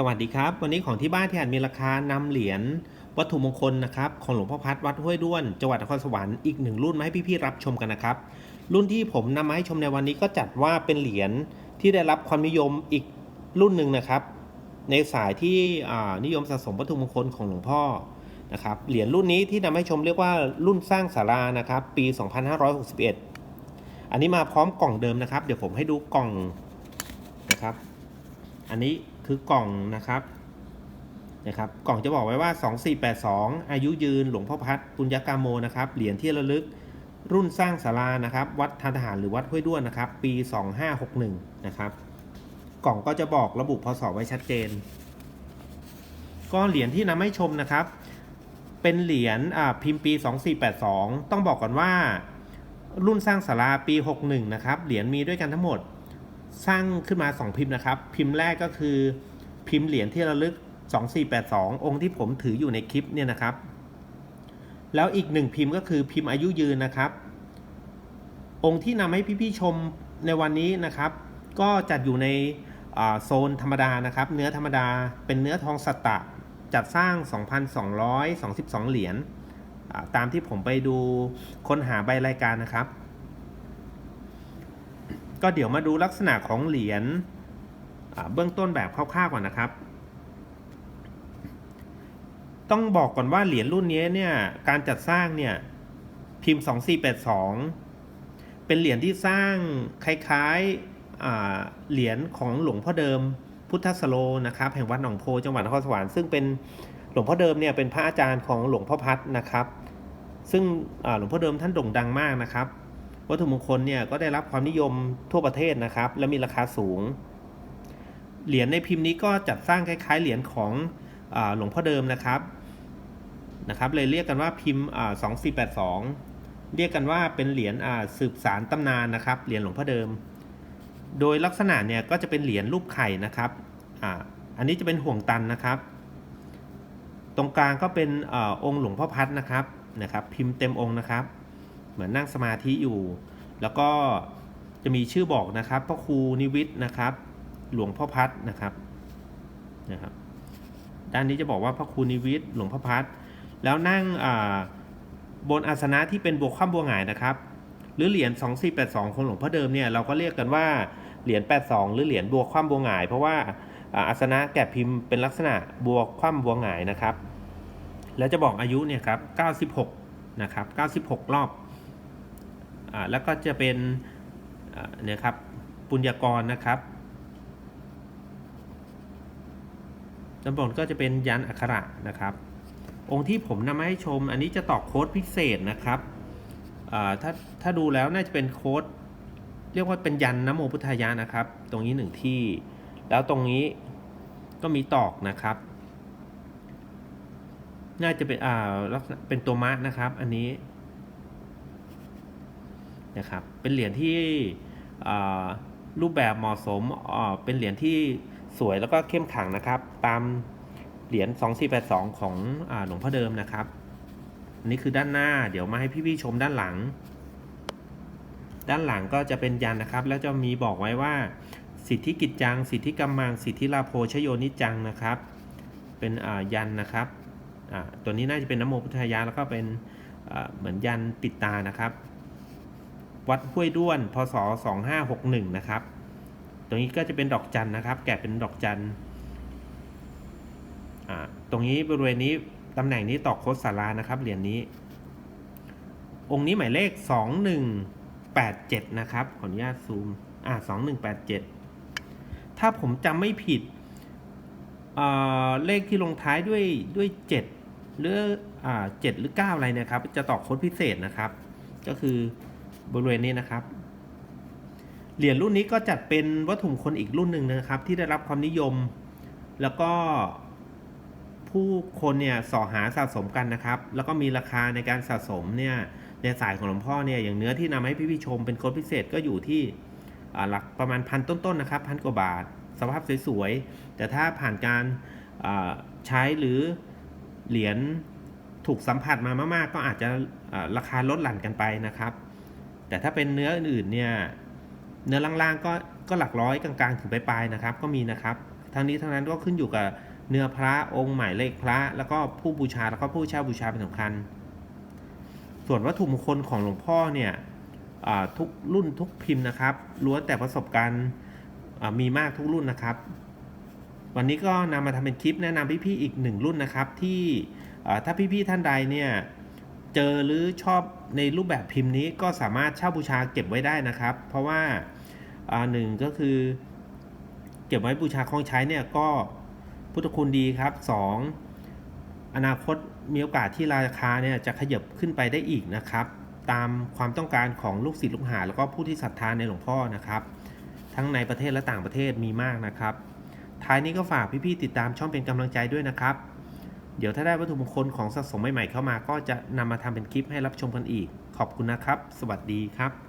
สวัสดีครับ วันนี้ของที่บ้านที่อาจมีราคานำเหรียญวัตถุมงคลนะครับของหลวงพ่อพัดวัดห้วยด้วนจังหวัดนครสวรรค์อีกหนึ่งรุ่นมาให้พี่ๆรับชมกันนะครับ รุ่นที่ผมนำมาให้ชมในวันนี้ก็จัดว่าเป็นเหรียญที่ได้รับความนิยมอีกรุ่นหนึ่งนะครับ ในสายที่นิยมสะสมวัตถุมงคลของหลวงพ่อนะครับเหรียญรุ่นนี้ที่นำให้ชมเรียกว่ารุ่นสร้างสารานะครับ ปี 2561 อันนี้มาพร้อมกล่องเดิมนะครับ เดี๋ยวผมให้ดูกล่องนะครับ อันนี้ คือกล่องนะครับนะครับ กล่องจะบอกไว้ว่า 2482 อายุยืนหลวงพ่อพัดปุญญากาโมนะครับเหรียญที่ระลึกรุ่นสร้างศาลานะครับ วัดทานทหารหรือวัดห้วยด้วนนะครับ ปี 2561 นะครับ กล่องก็จะบอกระบุพศไว้ชัดเจน ก็เหรียญที่นำให้ชมนะครับ เป็นเหรียญพิมพ์ปี 2482 ต้องบอกก่อนว่า รุ่นสร้างศาลาปี 61 นะครับ เหรียญมีด้วยกันทั้งหมด สร้างขึ้นมา 2 พิมพ์นะครับ พิมพ์แรกก็คือพิมพ์เหรียญที่ระลึก 2482 องค์ที่ผมถืออยู่ในคลิปเนี่ยนะครับ แล้วอีกหนึ่งพิมพ์ก็คือพิมพ์อายุยืนนะครับ องค์ที่นำให้พี่ๆชมในวันนี้นะครับ ก็จัดอยู่ในโซนธรรมดานะครับ เนื้อธรรมดาเป็นเนื้อทองสตะ จัดสร้าง 2,222 เหรียญตามที่ผมไปดูค้นหาใบรายการนะครับ ก็เดี๋ยวมาดูลักษณะของเหรียญเบื้องต้นแบบคร่าวๆก่อนนะครับ ต้องบอกก่อนว่าเหรียญรุ่นนี้เนี่ยการจัดสร้างเนี่ยพิมพ์ 2482 เป็นเหรียญที่สร้างคล้ายๆเหรียญของหลวงพ่อเดิมพุทธสโลนะครับแห่งวัดหนองโพจังหวัดนครสวรรค์ซึ่งเป็นหลวงพ่อเดิมเนี่ยเป็นพระอาจารย์ของหลวงพ่อพัดนะครับ ซึ่งหลวงพ่อเดิมท่านโด่งดังมากนะครับ วัตถุมงคลเนี่ยก็ได้รับความนิยมทั่วประเทศนะครับ และมีราคาสูง เหรียญในพิมพ์นี้ก็จัดสร้างคล้ายๆ เหรียญของอหลวงพ่อเดิมนะครับนะครับเลยเรียกกันว่าพิมพ์อ่า2482เรียกกันว่าเป็นเหรียญสืบสารตำนานนะครับเหรียญหลวงพ่อเดิม โดยลักษณะเนี่ยก็จะเป็นเหรียญรูปไข่นะครับออันนี้จะเป็นห่วงตันนะครับ ตรงกลางก็เป็นอองค์หลวงพ่อพัดนะครับนะครับ พิมพ์เต็มองค์นะครับ เหมือนนั่งสมาธิอยู่ แล้วก็จะมีชื่อบอกนะครับพระครูนิวิทนะครับ หลวงพ่อพัดนะครับนะครับ ด้านนี้จะบอกว่าพระครูนิวิทหลวงพ่อพัดแล้วนั่งบนอาสนะที่เป็นบัวคว่ำบัวหงายนะครับ หรือเหรียญ2482ของหลวงพ่อเดิมเนี่ยเราก็เรียกกันว่าเหรียญ82 หรือเหรียญบัวคว่ำบัวหงาย เพราะว่าอาสนะแกะพิมพ์เป็นลักษณะบัวคว่ำบัวหงายนะครับ แล้วจะบอกอายุเนี่ยครับ 96 นะครับ 96 รอบอ่า แล้วก็จะเป็นเนี่ยครับปุญญากรนะครับด้านบนก็จะเป็นยันอักขระนะครับ องค์ที่ผมนำมาให้ชม อันนี้จะตอกโค้ดพิเศษนะครับถ้าถ้าดูแล้วน่าจะเป็นโค้ดเรียกว่าเป็นยันนโมพุทธายะนะครับ ตรงนี้หนึ่งที่ แล้วตรงนี้ก็มีตอกนะครับ น่าจะเป็นอ่าลักษณะเป็นตัวมาร์นะครับ อันนี้ นะครับ เป็นเหรียญที่รูปแบบเหมาะสม เป็นเหรียญที่สวยแล้วก็เข้มขังนะครับ ตามเหรียญ 2482 ของอหลวงพ่อเดิมนะครับ อันนี้คือด้านหน้า เดี๋ยวมาให้พี่ๆชมด้านหลัง ด้านหลังก็จะเป็นยันนะครับ แล้วจะมีบอกไว้ว่า สิทธิกิจจัง สิทธิกรรมัง สิทธิลาโภชโยนิจังนะครับ เป็นยันนะครับ ตัวนี้น่าจะเป็นนโมพุทธายะแล้วก็เป็นเหมือนยันปิดตานะครับ วัดห้วยด้วนพศ2561 นะครับ ตรงนี้ก็จะเป็นดอกจันนะครับ แกะเป็นดอกจันตรงนี้บริเวณนี้ตำแหน่งนี้ตอกโคดสารานะครับเหรียญนี้ องค์นี้หมายเลข 2187 นะครับ ขออนุญาตซูม อ่า2187 ถ้าผมจำไม่ผิดเอ่อเลขที่ลงท้ายด้วยด้วย 7 หรืออ่า7หรือ 9 อะไรนะครับ จะตอกโค้ดพิเศษนะครับ ก็คือ บริเวณนี้นะครับ เหรียญรุ่นนี้ก็จัดเป็นวัตถุมงคลอีกรุ่นหนึ่งนะครับ ที่ได้รับความนิยม แล้วก็ผู้คนเนี่ยสอหาสะสมกันนะครับ แล้วก็มีราคาในการสะสมเนี่ยในสายของหลวงพ่อเนี่ยอย่างเนื้อที่นำให้พี่ๆชมเป็นโค้ดพิเศษก็อยู่ที่หลักประมาณพันต้นๆนะครับพันกว่าบาท สภาพสวยๆ แต่ถ้าผ่านการใช้หรือเหรียญถูกสัมผัสมามากๆ ก็อาจจะราคาลดหลั่นกันไปนะครับ แต่ถ้าเป็นเนื้ออื่นๆเนี่ยเนื้อล่างๆก็ก็หลักร้อยกลางๆถึงปลายๆนะครับ ก็มีนะครับทั้งนี้ทั้งนั้นก็ขึ้นอยู่กับเนื้อพระองค์หมายเลขพระ แล้วก็ผู้บูชาแล้วก็ผู้เช่าบูชาเป็นสำคัญ ส่วนวัตถุมงคลของหลวงพ่อเนี่ยทุกรุ่นทุกพิมพ์นะครับล้วนแต่ประสบการณ์มีมากทุกรุ่นนะครับ วันนี้ก็นำมาทำเป็นคลิปแนะนำพี่ๆอีกหนึ่งรุ่นนะครับ ที่ถ้าพี่ๆท่านใดเนี่ย เจอหรือชอบในรูปแบบพิมพ์นี้ก็สามารถเช่าบูชาเก็บไว้ได้นะครับ เพราะว่าหนึ่งก็คือ เก็บไว้บูชาคลองใช้เนี่ยก็พุทธคุณดีครับสองอนาคตมีโอกาสที่ราคาเนี่ยจะขยับขึ้นไปได้อีกนะครับ ตามความต้องการของลูกศิษย์ลูกหา แล้วก็ผู้ที่ศรัทธาในหลวงพ่อนะครับ ทั้งในประเทศและต่างประเทศมีมากนะครับ ท้ายนี้ก็ฝากพี่ๆติดตามช่องเป็นกำลังใจด้วยนะครับ เดี๋ยวถ้าได้วัตถุมงคลของสะสมใหม่ๆเข้ามา ก็จะนำมาทำเป็นคลิปให้รับชมกันอีก ขอบคุณนะครับ สวัสดีครับ